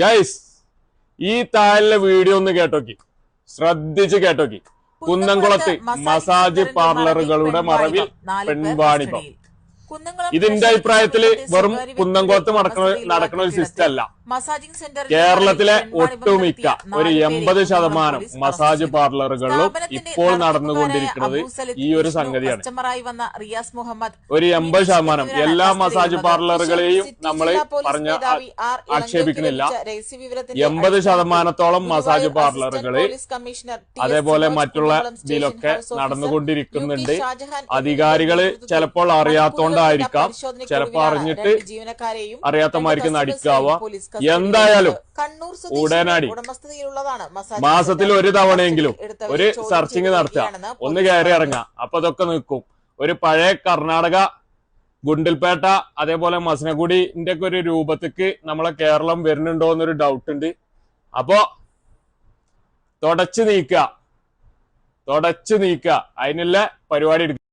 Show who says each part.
Speaker 1: Guys ഈ താഴിലെ video ഒന്ന് കേട്ടോക്കി. ശ്രദ്ധിച്ച് കേട്ടോക്കി. കുന്നംകുളത്ത് മസാജ് പാർലറുകളുടെ മറവിൽ പെൺവാണിഭം ഇതിന്റെ അഭിപ്രായത്തിൽ വെറും കുന്നംകുളത്ത് നടക്കുന്ന നടക്കുന്ന ഒരു സിസ്റ്റം അല്ല.
Speaker 2: മസാജിംഗ് സെന്റർ
Speaker 1: കേരളത്തിലെ ഒട്ടുമിക്ക ഒരു എൺപത് ശതമാനം മസാജ് പാർലറുകളിലും ഇപ്പോൾ നടന്നുകൊണ്ടിരിക്കുന്നത് ഈ ഒരു സംഗതിയാണ്.
Speaker 2: കസ്റ്റമറായി വന്ന റിയാസ് മുഹമ്മദ്
Speaker 1: ഒരു എൺപത് ശതമാനം എല്ലാ മസാജ് പാർലറുകളെയും നമ്മൾ പറഞ്ഞ ആക്ഷേപിക്കുന്നില്ല. എൺപത് ശതമാനത്തോളം മസാജ് പാർലറുകൾ അതേപോലെ മറ്റുള്ള ഇതിലൊക്കെ നടന്നുകൊണ്ടിരിക്കുന്നുണ്ട്. അധികാരികൾ ചിലപ്പോൾ അറിയാത്തോണ്ടായിരിക്കാം ചിലപ്പോ അറിഞ്ഞിട്ട്
Speaker 2: ജീവനക്കാരെയും
Speaker 1: അറിയാത്തമായിരിക്കുന്ന അടിക്കാവ എന്തായാലും
Speaker 2: കണ്ണൂർ
Speaker 1: ഉടനടി മാസത്തിൽ ഒരു തവണയെങ്കിലും ഒരു സെർച്ചിങ് നടത്തുക. ഒന്ന് കയറി ഇറങ്ങുക. അപ്പൊ അതൊക്കെ നിൽക്കും. ഒരു പഴയ കർണാടക ഗുണ്ടിൽപേട്ട അതേപോലെ മസനഗുഡിന്റെ ഒക്കെ ഒരു രൂപത്തിക്ക് നമ്മളെ കേരളം വരുന്നുണ്ടോ എന്നൊരു ഡൗട്ട് ഉണ്ട്. അപ്പോ തുടച്ചു നീക്കുക. തുടച്ചു നീക്കുക. അതിനുള്ള പരിപാടി എടുക്കുക